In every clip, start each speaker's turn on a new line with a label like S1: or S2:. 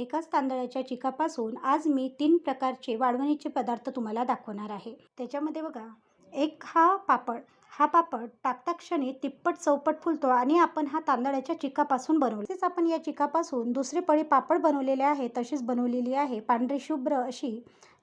S1: एकाच तांदळाच्या चिकापासून आज मी तीन प्रकारचे वाळवणीचे पदार्थ तुम्हाला दाखवणार आहे. त्याच्यामध्ये बघा एक हा पापड हा पापड टाकता क्षणी तिप्पट चौपट फुलतो आणि आपण हा तांदळाच्या चिकापासून बनवला तसेच आपण या चिकापासून दुसरे पळी पापड बनवलेले आहे तशीच बनवलेली आहे. पांढरी शुभ्र अशी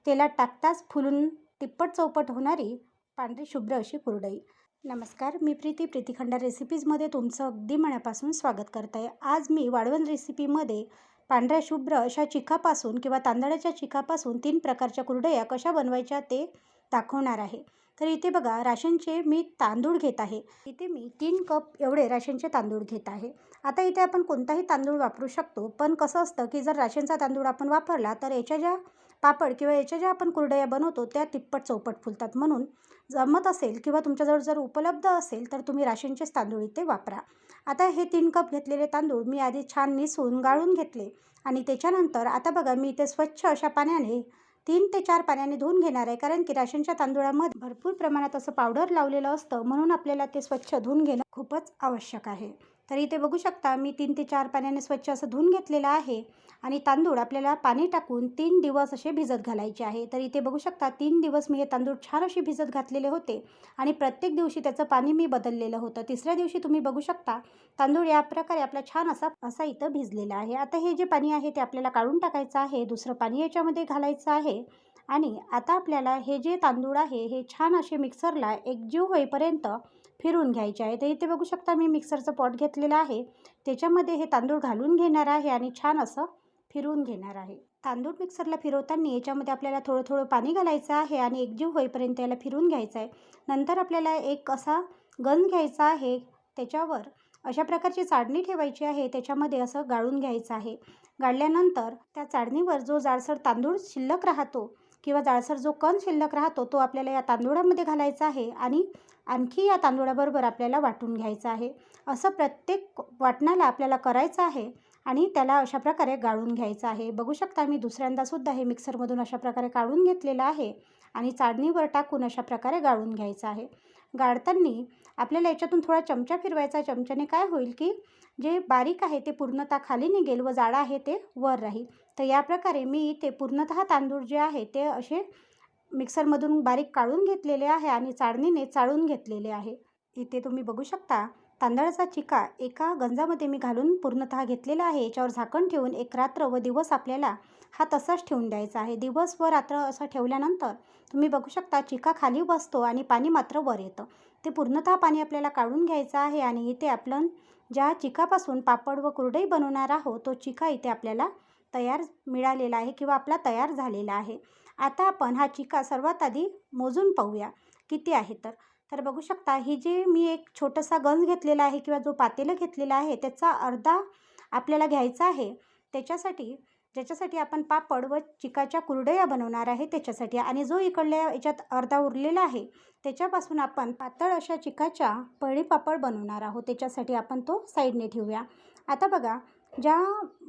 S1: तेलात टाकताच फुलून तिप्पट चौपट होणारी पांढरी शुभ्र अशी कुरडई. नमस्कार मी प्रीती. प्रीतीखंडा रेसिपीजमध्ये तुमचं अगदी मनापासून स्वागत करत. आहे आज मी वाळवण रेसिपीमध्ये पांढऱ्या शुभ्र अशा चिकापासून किंवा तांदळाच्या चिकापासून तीन प्रकारच्या कुरडया कशा बनवायच्या ते दाखवणार आहे. तर इथे बघा राशनचे मी तांदूळ घेत आहे. इथे मी तीन कप एवढे राशनचे तांदूळ घेत आहे. आता इथे आपण कोणताही तांदूळ वापरू शकतो पण कसं असतं की जर राशनचा तांदूळ आपण वापरला तर याच्या ज्या पापड किंवा याच्या ज्या आपण कुरडया बनवतो त्या तिप्पट चौपट फुलतात. म्हणून जमत असेल किंवा तुमच्याजवळ जर उपलब्ध असेल तर तुम्ही राशनचेच तांदूळ इथे वापरा. आता हे तीन कप घेतलेले तांदूळ मी आधी छान निसून गाळून घेतले. आणि त्याच्यानंतर आता बघा मी इथे स्वच्छ अशा पाण्याने तीन ते चार पाण्याने धुवून घेणार आहे. कारण की राशनच्या तांदूळामध्ये भरपूर प्रमाणात असं पावडर लावलेलं असतं. म्हणून आपल्याला ते स्वच्छ धुवून घेणं खूपच आवश्यक आहे. तर इथे बघू शकता मी तीन ते चार पाण्याने स्वच्छ असं धुवून घेतलेलं आहे. आणि तांदूळ आपल्याला पाणी टाकून तीन दिवस असे भिजत घालायचे आहे. तर इथे बघू शकता तीन दिवस मी हे तांदूळ छान असे भिजत घातलेले होते आणि प्रत्येक दिवशी त्याचं पाणी मी बदललेलं होतं. तिसऱ्या दिवशी तुम्ही बघू शकता तांदूळ या प्रकारे आपला छान असा असा इथं भिजलेला आहे. आता हे जे पाणी आहे ते आपल्याला काढून टाकायचं आहे दुसरं पाणी याच्यामध्ये घालायचं आहे. आणि आता आपल्याला हे जे तांदूळ आहे हे छान असे मिक्सरला एकजीव होईपर्यंत फिरून घ्यायचे आहे. तर इथे बघू शकता मी मिक्सरचं पॉट घेतलेलं आहे. त्याच्यामध्ये हे तांदूळ घालून घेणार आहे आणि छान असं फिरवून घेणार आहे. तांदूळ मिक्सरला फिरवताना याच्यामध्ये आपल्याला थोडं थोडं पाणी घालायचं आहे आणि एकजीव होईपर्यंत याला फिरून घ्यायचं आहे. नंतर आपल्याला एक असा गंज घ्यायचा आहे. त्याच्यावर अशा प्रकारची चाळणी ठेवायची आहे. त्याच्यामध्ये असं गाळून घ्यायचं आहे. गाळल्यानंतर त्या चाळणीवर जो जाडसर तांदूळ शिल्लक राहतो किंवा जाडसर जो कण शिल्लक राहतो तो आपल्याला या तांदूळामध्ये घालायचा आहे आणि आणखी या तांदूळाबरोबर आपल्याला वाटून घ्यायचं आहे. असं प्रत्येक वाटणाला आपल्याला करायचं आहे. आणि त्याला अशा प्रकारे गाळून घ्यायचं आहे. बघू शकता मी दुसऱ्यांदासुद्धा हे मिक्सरमधून अशा प्रकारे काढून घेतलेलं आहे आणि चाळणीवर टाकून अशा प्रकारे गाळून घ्यायचं आहे. गाळताना आपल्याला याच्यातून थोडा चमचा फिरवायचा चमच्याने काय होईल की जे बारीक आहे ते पूर्णतः खाली निघेल व जाडं आहे ते वर राहील. तर या प्रकारे मी ते पूर्णतः तांदूळ जे आहे ते असे मिक्सरमधून बारीक काढून घेतलेले आहे आणि चाळणीने चाळून घेतलेले आहे. इथे तुम्ही बघू शकता तांदळाचा चिका एका गंजामध्ये मी घालून पूर्णतः घेतलेला आहे. याच्यावर झाकण ठेवून एक रात्र व दिवस आपल्याला हा तसाच ठेवून द्यायचा आहे. दिवस व रात्र असं ठेवल्यानंतर तुम्ही बघू शकता चिका खाली बसतो आणि पाणी मात्र वर येतं. ते पूर्णतः पाणी आपल्याला काढून घ्यायचं आहे आणि इथे आपण ज्या चिकापासून पापड व कुरडई बनवणार आहोत तो चिका इथे आपल्याला तयार मिळालेला आहे किंवा आपला तयार झालेला आहे. आता आपण हा चिका सर्वात आधी मोजून पाहूया किती आहे तर. तर बघू शकता ही जी मी एक छोटासा गंज घेतलेला आहे किंवा जो पातेलं घेतलेला आहे त्याचा अर्धा आपल्याला घ्यायचा आहे. त्याच्यासाठी ज्याच्यासाठी आपण पापड व चिकाच्या कुरडया बनवणार आहे त्याच्यासाठी. आणि जो इकडल्या याच्यात अर्धा उरलेला आहे त्याच्यापासून आपण पातळ अशा चिकाच्या पळी पापड बनवणार आहोत. त्याच्यासाठी आपण तो साईडने ठेवूया. आता बघा ज्या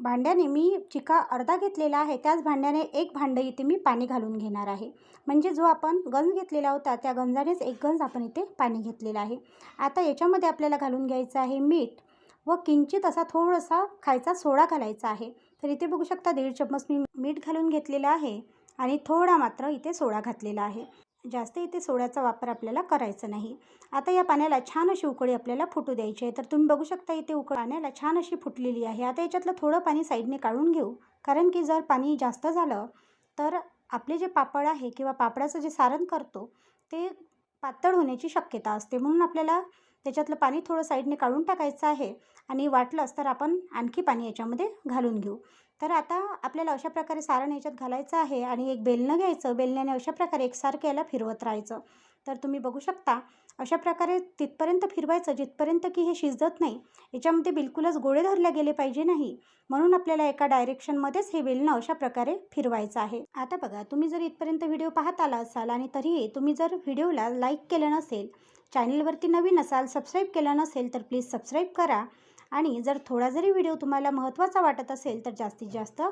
S1: भांड्याने मी चिका अर्धा घेतलेला आहे त्याच भांड्याने एक भांडं इथे मी पाणी घालून घेणार आहे. म्हणजे जो आपण गंज घेतलेला होता त्या गंजानेच एक गंज आपण इथे पाणी घेतलेलं आहे. आता याच्यामध्ये आपल्याला घालून घ्यायचं आहे मीठ व किंचित असा थोडासा खायचा सोडा घालायचा आहे. तर इथे बघू शकता दीड चम्मच मी मीठ घालून घेतलेलं आहे आणि थोडा मात्र इथे सोडा घातलेला आहे. जास्त इथे सोड्याचा वापर आपल्याला करायचा नाही. आता या पाण्याला छान अशी उकळी आपल्याला फुटू द्यायची आहे. तर तुम्ही बघू शकता इथे उकळ पाण्याला छान अशी फुटलेली आहे. आता याच्यातलं थोडं पाणी साईडने काढून घेऊ. कारण की जर पाणी जास्त झालं तर आपले जे पापड आहे किंवा पापडाचं जे सारण करतो ते पातळ होण्याची शक्यता असते. म्हणून आपल्याला त्याच्यातलं पाणी थोडं साईडने काढून टाकायचं आहे. आणि वाटलंच तर आपण आणखी पाणी याच्यामध्ये घालून घेऊ. तर आता आपल्याला अशा प्रकारे सारण याच्यात घालायचं आहे आणि एक बेलणं घ्यायचं. बेलण्याने अशा प्रकारे एकसारखं याला फिरवत राहायचं. तर तुम्ही बघू शकता अशा प्रकारे तिथपर्यंत फिरवायचं जिथपर्यंत की हे शिजत नाही याच्यामध्ये बिलकुलच गोळे धरले गेले पाहिजे नाही. म्हणून आपल्याला एका डायरेक्शनमध्येच हे बेलणं अशा प्रकारे फिरवायचं आहे. आता बघा तुम्ही जर इथपर्यंत व्हिडिओ पाहत आला असाल आणि तरीही तुम्ही जर व्हिडिओला लाईक केलं नसेल चॅनलवरती नवीन असाल सबस्क्राईब केलं नसेल तर प्लीज सबस्क्राईब करा. आणि जर थोडा जरी व्हिडिओ तुम्हाला महत्त्वाचा वाटत असेल तर जास्तीत जास्त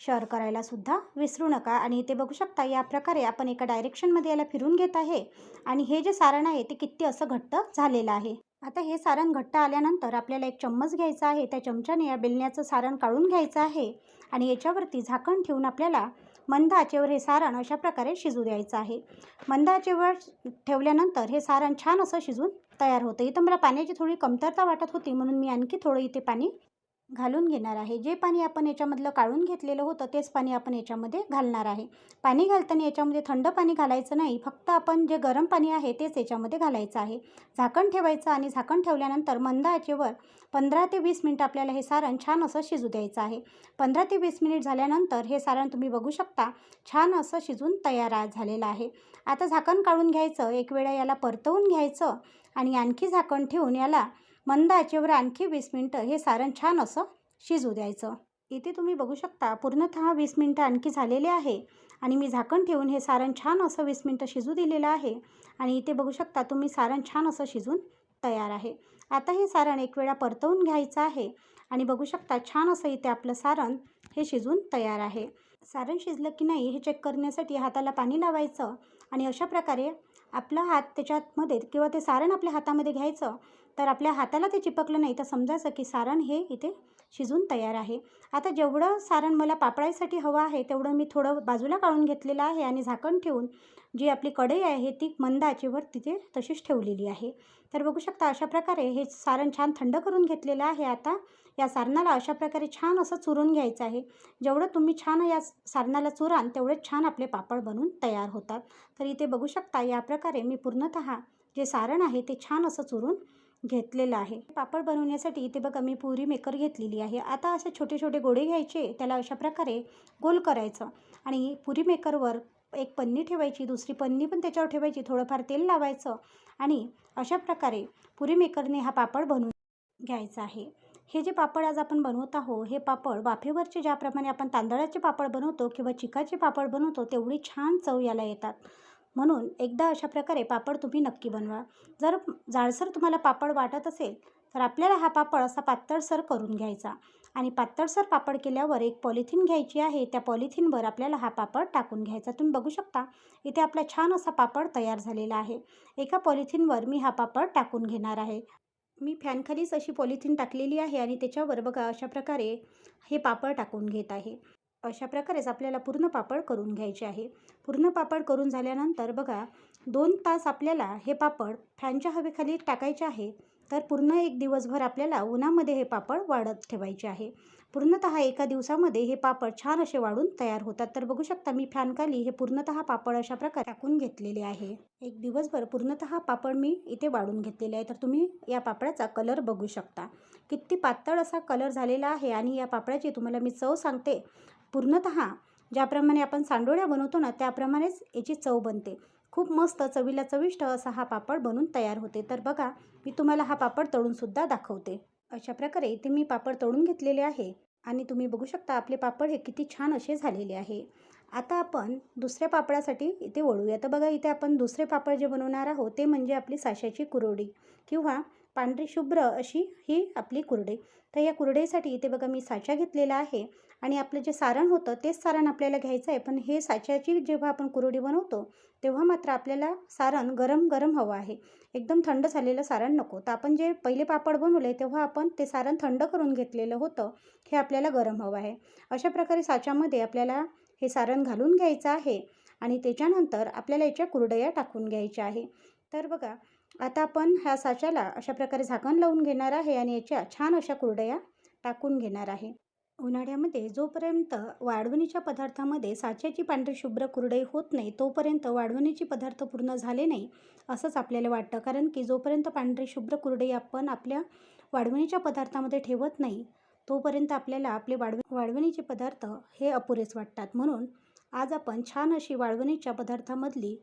S1: शेअर करायला सुद्धा विसरू नका. आणि इथे बघू शकता या प्रकारे आपण एका डायरेक्शनमध्ये याला फिरून घेत आहे. आणि हे जे सारण आहे ते किती असं घट्ट झालेलं आहे. आता हे सारण घट्ट आल्यानंतर आपल्याला एक चम्मच घ्यायचा आहे. त्या चमच्याने या बेलण्याचं सारण काढून घ्यायचं आहे. आणि याच्यावरती झाकण ठेवून आपल्याला मंद आचेवर हे सारण अशा प्रकारे शिजू द्यायचं आहे. मंद आचेवर ठेवल्यानंतर हे सारण छान असं शिजून तयार होतं. इथं मला पाण्याची थोडी कमतरता वाटत होती म्हणून मी आणखी थोडं इथे पाणी घालून घेणार आहे. जे पाणी आपण याच्यामधलं काढून घेतलेलं होतं तेच पाणी आपण याच्यामध्ये घालणार आहे. पाणी घालताना याच्यामध्ये थंड पाणी घालायचं नाही. फक्त आपण जे गरम पाणी आहे तेच याच्यामध्ये घालायचं आहे. झाकण ठेवायचं आणि झाकण ठेवल्यानंतर मंद आचेवर पंधरा ते वीस मिनिट आपल्याला हे सारण छान असं शिजू द्यायचं आहे. पंधरा ते वीस मिनिट झाल्यानंतर हे सारण तुम्ही बघू शकता छान असं शिजून तयार झालेलं आहे. आता झाकण काढून घ्यायचं. एक वेळा याला परतवून घ्यायचं आणि आणखी झाकण ठेवून याला मंद आचेवर आणखी वीस मिनटं हे सारण छान असं शिजू द्यायचं. इथे तुम्ही बघू शकता पूर्णतः वीस मिनटं आणखी झालेले आहे. आणि मी झाकण ठेवून हे सारण छान असं वीस मिनटं शिजू दिलेलं आहे. आणि इथे बघू शकता तुम्ही सारण छान असं शिजून तयार आहे. आता हे सारण एक वेळा परतवून घ्यायचं आहे. आणि बघू शकता छान असं इथे आपलं सारण हे शिजून तयार आहे. सारण शिजलं की नाही हे चेक करण्यासाठी हाताला पाणी लावायचं. आणि अशा प्रकारे आपला हात त्याच्यामध्ये किंवा ते सारण आपल्या हातामध्ये घ्यायचं. तर आपल्या हाताला ते चिपकलं नाही. तर समजायचं की सारण हे इथे शिजून तयार आहे. आता जेवढं सारण मला पापडायसाठी हवं आहे तेवढं मी थोडं बाजूला काढून घेतलेलं आहे आणि झाकण ठेवून जी आपली कढई आहे ती मंद आचेवर तिथे तशीच ठेवलेली आहे. तर बघू शकता अशा प्रकारे हे सारण छान थंड करून घेतलेलं आहे. आता या सारणाला अशा प्रकारे छान असं चुरून घ्यायचं आहे. जेवढं तुम्ही छान या सारणाला चुराल तेवढेच छान आपले पापड बनून तयार होतात. तर इथे बघू शकता या प्रकारे मी पूर्णतः जे सारण आहे ते छान असं चुरून घेतलेलं आहे. पापड बनवण्यासाठी इथे बघा मी पुरी मेकर घेतलेली आहे. आता असे छोटे छोटे गोळे घ्यायचे त्याला अशा प्रकारे गोल करायचं आणि पुरी मेकरवर एक पन्नी ठेवायची दुसरी पन्नी पण त्याच्यावर ठेवायची थोडंफार तेल लावायचं आणि अशा प्रकारे पुरी मेकरने हा पापड बनवून घ्यायचा आहे. हे जे पापड आज आपण बनवत आहो हे पापड वाफेवरचे ज्याप्रमाणे आपण तांदळाचे पापड बनवतो किंवा चिकाचे पापड बनवतो तेवढी छान चव याला येतात. म्हणून एकदा अशा प्रकारे पापड तुम्ही नक्की बनवा. जर जाडसर तुम्हाला पापड वाटत असेल तर आपल्याला हा पापड असा पातळसर करून घ्यायचा. आणि पातळसर पापड केल्यावर एक पॉलिथिन घ्यायची आहे त्या पॉलिथिनवर आपल्याला हा पापड टाकून घ्यायचा. तुम्ही बघू शकता इथे आपला छान असा पापड तयार झालेला आहे. एका पॉलिथिनवर मी हा पापड टाकून घेणार आहे. मी फॅनखालीच अशी पॉलिथिन टाकलेली आहे आणि त्याच्यावर बघा अशा प्रकारे हे पापड टाकून घेत आहे. अशा प्रकारेच आपल्याला पूर्ण पापड करून घ्यायचे आहे. पूर्ण पापड करून झाल्यानंतर बघा दोन तास आपल्याला हे पापड फॅनच्या हवेखाली टाकायचे आहे. तर पूर्ण एक दिवसभर आपल्याला उन्हामध्ये हे पापड वाढत ठेवायचे आहे. पूर्णतः एका दिवसामध्ये हे पापड छान असे वाढून तयार होतात. तर बघू शकता मी फॅनखाली हे पूर्णतः पापड अशा प्रकारे टाकून घेतलेले आहे. एक दिवसभर पूर्णतः पापड मी इथे वाढून घेतलेले आहे. तर तुम्ही या पापडाचा कलर बघू शकता. किती पातळ असा कलर झालेला आहे आणि या पापडाची तुम्हाला मी चव सांगते. पूर्णतः ज्याप्रमाणे आपण सांडोळ्या बनवतो ना त्याप्रमाणेच याची चव बनते. खूप मस्त चवीला चविष्ट असा हा पापड बनून तयार होते. तर बघा मी तुम्हाला हा पापड तळूनसुद्धा दाखवते. अशा प्रकारे इथे मी पापड तळून घेतलेले आहे. आणि तुम्ही बघू शकता आपले पापड हे किती छान असे झालेले आहे. आता आपण दुसऱ्या पापडासाठी इथे वळूया. तर बघा इथे आपण दुसरे पापड जे बनवणार आहोत ते म्हणजे आपली साशाची कुरवडी किंवा पांढरी शुभ्र अशी ही आपली कुरडई. तर या कुरडईसाठी इथे बघा मी साचा घेतलेला आहे आणि आपलं जे सारण होतं तेच सारण आपल्याला घ्यायचं आहे. पण हे साच्याची जेव्हा आपण कुरडी बनवतो तेव्हा मात्र आपल्याला सारण गरम गरम हवं आहे. एकदम थंड झालेलं सारण नको. तर आपण जे पहिले पापड बनवले तेव्हा आपण ते सारण थंड करून घेतलेलं होतं हे आपल्याला गरम हवं आहे. अशा प्रकारे साच्यामध्ये आपल्याला हे सारण घालून घ्यायचं आहे आणि त्याच्यानंतर आपल्याला याच्या कुरडया टाकून घ्यायच्या आहे. तर बघा आता आपण ह्या साच्याला अशा प्रकारे झाकण लावून घेणार आहे आणि याच्या छान अशा कुरडया टाकून घेणार आहे. उन्हाळ्यामध्ये जोपर्यंत वाढवणीच्या पदार्थामध्ये साच्याची पांढरी शुभ्र कुरडई होत नाही तोपर्यंत वाढवणीचे पदार्थ पूर्ण झाले नाही असंच आपल्याला वाटतं. कारण की जोपर्यंत पांढरी शुभ्र कुरडई आपण आपल्या वाढवणीच्या पदार्थामध्ये ठेवत नाही तोपर्यंत आपल्याला आपले वाढव वाढवणीचे पदार्थ हे अपुरेच वाटतात. म्हणून आज आपण छान अशी वाढवणीच्या पदार्थामधली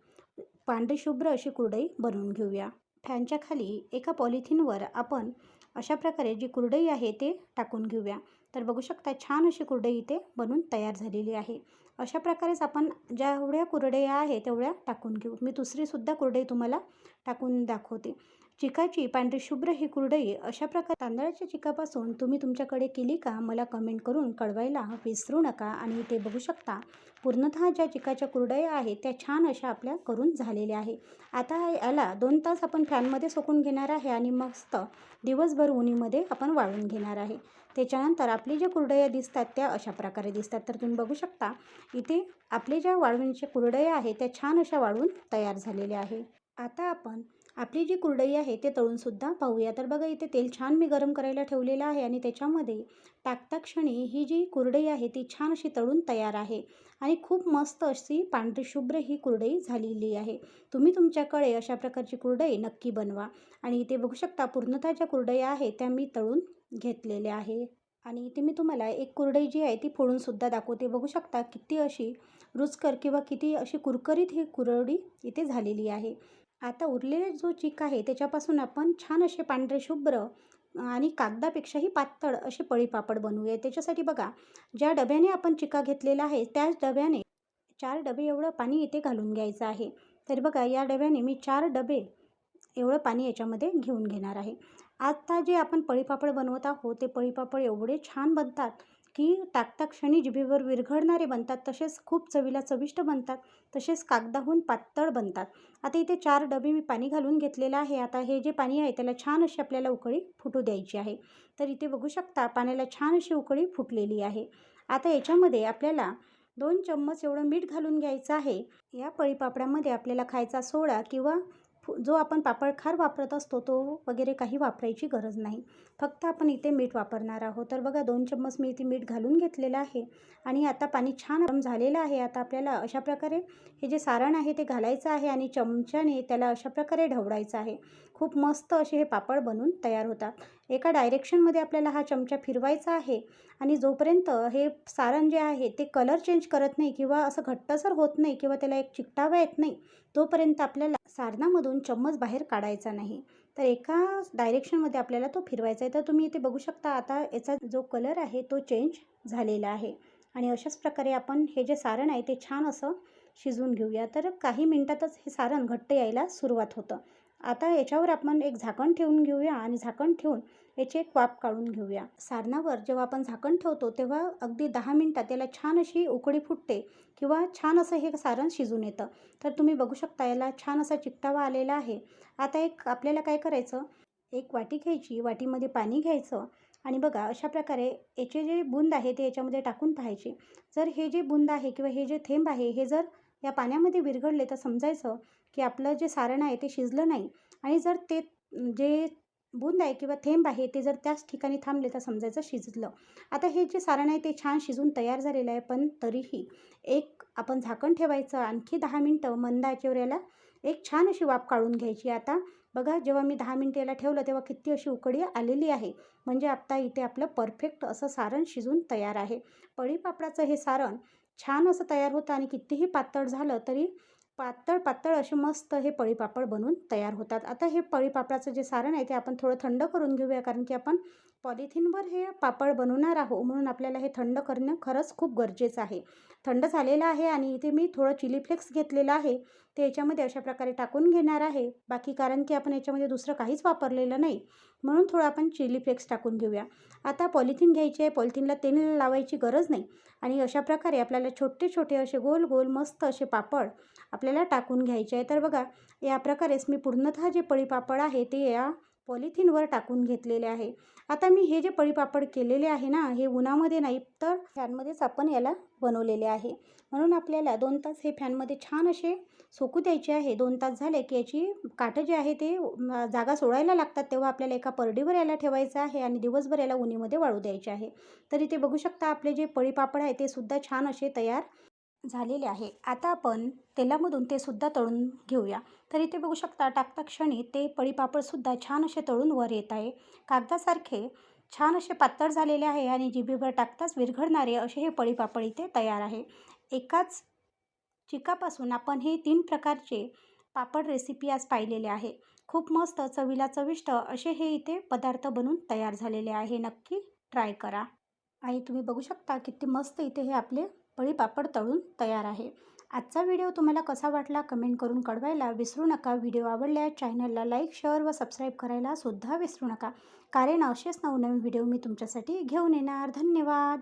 S1: पांढरी शुभ्र अशी कुरडई बनवून घेऊया. फॅनच्या खाली एका पॉलिथिनवर आपण अशा प्रकारे जी कुरडई आहे ते टाकून घेऊया. तर बघू शकता छान अशी कुरडई इथे बनून तयार झालेली आहे. अशा प्रकारेच आपण जेवढ्या कुरडया आहे तेवढ्या टाकून घेऊ. मी दुसरीसुद्धा कुरडई तुम्हाला टाकून दाखवते. चिकाची पांढरी शुभ्र ही कुरडई अशा प्रकारे तांदळाच्या चिकापासून तुम्ही तुमच्याकडे केली का? मला कमेंट करून कळवायला विसरू नका आणि ते बघू शकता. पूर्णतः ज्या चिकाच्या कुरडया आहेत त्या छान अशा आपल्या करून झालेल्या आहे आता याला दोन तास आपण फॅनमध्ये सोकून घेणार आहे आणि मस्त दिवसभर उन्हीमध्ये आपण वाळून घेणार आहे. त्याच्यानंतर आपली ज्या कुरडया दिसतात त्या अशा प्रकारे दिसतात. तर तुम्ही बघू शकता इथे आपले ज्या वाळवणीच्या कुरडया आहेत त्या छान अशा वाळून तयार झालेल्या आहे आता आपण आपली जी कुरडई आहे ते तळूनसुद्धा पाहूया. तर बघा इथे तेल छान मी गरम करायला ठेवलेलं आहे आणि त्याच्यामध्ये टाकता क्षणी ही जी कुरडई आहे ती छान अशी तळून तयार आहे आणि खूप मस्त अशी पांढरी शुभ्र ही कुरडई झालेली आहे. तुम्ही तुमच्याकडे अशा प्रकारची कुरडई नक्की बनवा आणि इथे बघू शकता पूर्णतः ज्या कुरडया आहे त्या मी तळून घेतलेल्या आहे. आणि इथे मी तुम्हाला एक कुरडई जी आहे ती फोडूनसुद्धा दाखवते. बघू शकता किती अशी रुचकर किंवा किती अशी कुरकरीत ही कुरडी इथे झालेली आहे. आता उरलेला जो चिक आहे त्याच्यापासून आपण छान असे पांढरे शुभ्र आणि कागदापेक्षाही पातळ असे पळीपापड बनवूया. त्याच्यासाठी बघा ज्या डब्याने आपण चिका घेतलेला आहे त्याच डब्याने चार डबे एवढं पाणी इथे घालून घ्यायचं आहे. तर बघा या डब्याने मी चार डबे एवढं पाणी याच्यामध्ये घेऊन घेणार आहे. आता जे आपण पळीपापड बनवत आहोत ते पळीपापड एवढे छान बनतात की टाकता क्षणी जिभेवर विरघळणारे बनतात तसेच खूप चवीला चविष्ट बनतात तसेच कागदाहून पातळ बनतात. आता इथे चार डबे मी पाणी घालून घेतलेलं आहे. आता हे जे पाणी आहे त्याला छान अशी आपल्याला उकळी फुटू द्यायची आहे. तर इथे बघू शकता पाण्याला छान अशी उकळी फुटलेली आहे. आता याच्यामध्ये आपल्याला दोन चम्मच एवढं मीठ घालून घ्यायचं आहे. या पळीपापडामध्ये आपल्याला खायचा सोडा किंवा फु जो आपण पापड खार वापरत असतो तो वगैरे काही वापरायची गरज नाही. फक्त आपण इथे मीठ वापरणार आहोत. तर बघा दोन चम्मच मी इथे मीठ घालून घेतलेलं आहे. आणि आता पाणी छान गरम झालेलं आहे. आता आपल्याला अशा प्रकारे हे जे सारण आहे ते घालायचं आहे आणि चमच्याने त्याला अशा प्रकारे ढवळायचं आहे. खूप मस्त असे हे पापड बनून तयार होतात. एका डायरेक्शनमध्ये आपल्याला हा चमचा फिरवायचा आहे. आणि जोपर्यंत हे सारण जे आहे ते कलर चेंज करत नाही किंवा असं घट्टसर होत नाही किंवा त्याला एक चिकटावा येत नाही तोपर्यंत आपल्याला सारणामधून चम्मच बाहेर काढायचा नाही. तर एका डायरेक्शनमध्ये आपल्याला तो फिरवायचा आहे. तर तुम्ही इथे बघू शकता आता याचा जो कलर आहे तो चेंज झालेला आहे. आणि अशाच प्रकारे आपण हे जे सारण आहे ते छान असं शिजवून घेऊया. तर काही मिनटातच हे सारण घट्ट यायला सुरुवात होतं. आता याच्यावर आपण एक झाकण ठेवून घेऊया आणि झाकण ठेवून याची एक वाफ काढून घेऊया. सारणावर जेव्हा आपण झाकण ठेवतो तेव्हा अगदी दहा मिनटात याला छान अशी उकळी फुटते किंवा छान असं हे सारण शिजून येतं. तर तुम्ही बघू शकता याला छान असा चिकटावा आलेला आहे. आता एक आपल्याला काय करायचं? एक वाटी घ्यायची. वाटीमध्ये पाणी घ्यायचं आणि बघा अशा प्रकारे याचे जे बुंद आहे ते याच्यामध्ये टाकून पाहायचे. जर हे जे बुंद आहे किंवा हे जे थेंब आहे हे जर या पाण्यामध्ये विरघळले तर समजायचं की आपलं जे सारण आहे ते शिजलं नाही. आणि जर ते जे बूंद आहे किंवा थेंब आहे ते जर त्याच ठिकाणी थांबले तर समजायचं शिजलं. आता हे जे सारण आहे ते छान शिजून तयार झालेलं आहे पण तरीही एक आपण झाकण ठेवायचं आणखी दहा मिनटं मंद आचेवर याला एक छान अशी वाफ काढून घ्यायची. आता बघा जेव्हा मी दहा मिनटं याला ठेवलं तेव्हा किती अशी उकडी आलेली आहे. म्हणजे आता इथे आपलं परफेक्ट असं सारण शिजून तयार आहे. पळीपापडाचं हे सारण छान असं तयार होतं आणि कितीही पातळ झालं तरी पातळ पातळ असे मस्त हे पळीपापड बनून तयार होतात. आता हे पळीपापडाचं जे सारण आहे ते आपण थोडं थंड करून घेऊया कारण की आपण पॉलिथिनवर हे पापड बनवणार आहोत. म्हणून आपल्याला हे थंड करणं खरंच खूप गरजेचं आहे. थंड झालेलं आहे आणि इथे मी थोडं चिली फ्लेक्स घेतलेलं आहे. ते याच्यामध्ये अशा प्रकारे टाकून घेणार आहे. बाकी कारण की आपण याच्यामध्ये दुसरं काहीच वापरलेलं नाही. म्हणून थोडं आपण चिली फ्लेक्स टाकून घेऊया. आता पॉलिथिन घ्यायची आहे. पॉलिथिनला तेल लावायची गरज नाही. आणि अशा प्रकारे आपल्याला छोटे छोटे असे गोल गोल मस्त असे पापड आपल्याला टाकून घ्यायचे आहे. तर बघा या प्रकारेच मी पूर्णतः जे पळीपापड आहे ते या पॉलिथिनवर टाकून घेतलेले आहे. आता मी हे जे पळीपापड केलेले आहे ना हे उन्हामध्ये नाही तर फॅनमध्येच आपण याला बनवलेले आहे. म्हणून आपल्याला दोन तास हे फॅनमध्ये छान असे सोकू द्यायचे आहे. दोन तास झाले की याची काठं जे आहे ते जागा सोडायला लागतात तेव्हा आपल्याला एका परडीवर याला ठेवायचं आहे आणि दिवसभर याला उन्हीमध्ये वाळू द्यायचे आहे. तर इथे बघू शकता आपले जे पळीपापड आहे ते सुद्धा छान असे तयार झालेले आहे. आता आपण तेलामधून ते सुद्धा तळून घेऊया. तर इथे बघू शकता टाकता क्षणी ते पळीपापडसुद्धा छान असे तळून वर येत आहे. कागदासारखे छान असे पातळ झालेले आहे आणि जिभेवर टाकताच विरघळणारे असे हे पळीपापड इथे तयार आहे. एकाच चिकापासून आपण हे तीन प्रकारचे पापड रेसिपी आज पाहिलेले आहे. खूप मस्त चवीला चविष्ट असे हे इथे पदार्थ बनून तयार झालेले आहे. नक्की ट्राय करा. आणि तुम्ही बघू शकता किती मस्त इथे हे आपले पळी पापड तळून तयार आहे. आजचा व्हिडिओ तुम्हाला कसा वाटला कमेंट करून कळवायला विसरू नका. व्हिडिओ आवडल्यास चॅनलला लाईक शेअर व सबस्क्राईब करायला सुद्धा विसरू नका. कारण असेच नवनवीन व्हिडिओ मी तुमच्यासाठी घेऊन येणार. धन्यवाद.